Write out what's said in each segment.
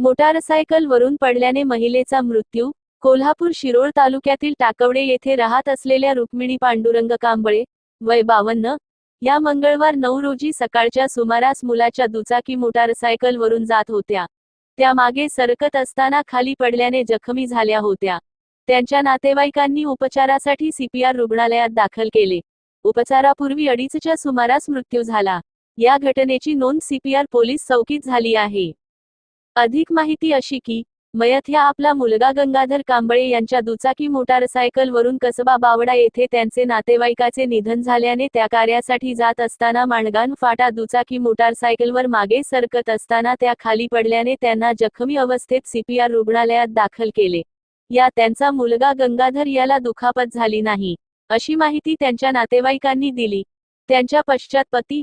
मोटारसायकलवरून पडल्याने महिलेचा मृत्यू. कोल्हापूर शिरोळ तालुक्यातील टाकवडे येथे राहत असलेल्या रुक्मिणी पांडुरंग कांबळे वय बावन्न या मंगळवार नऊ रोजी सकाळच्या सुमारास मुलाच्या दुचाकी मोटारसायकलवरून जात होत्या. त्या मागे सरकत असताना खाली पडल्याने जखमी झाल्या होत्या. त्यांच्या नातेवाईकांनी उपचारासाठी सीपीआर रुग्णालयात दाखल केले. उपचारापूर्वी अडीचच्या सुमारास मृत्यू झाला. या घटनेची नोंद सीपीआर पोलीस चौकीत झाली आहे. अधिक माहिती अशी की मयत ह्या आपला मुलगा गंगाधर कांबळे यांच्या दुचाकी मोटारसायकल वरून कसबा बावडा येथे त्यांचे नातेवाईकाचे निधन झाल्याने त्या कार्यासाठी जात असताना माणगान फाटा दुचाकी मोटारसायकलवर मागे सरकत असताना त्या खाली पडल्याने त्यांना जखमी अवस्थेत सीपीआर रुग्णालयात दाखल केले. या त्यांचा मुलगा गंगाधर याला दुखापत झाली नाही अशी माहिती त्यांच्या नातेवाईकांनी दिली. त्यांच्या पश्चात पती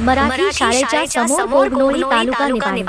मराठी शाळेच्या समोर कोगनोळी तालुका निपाणी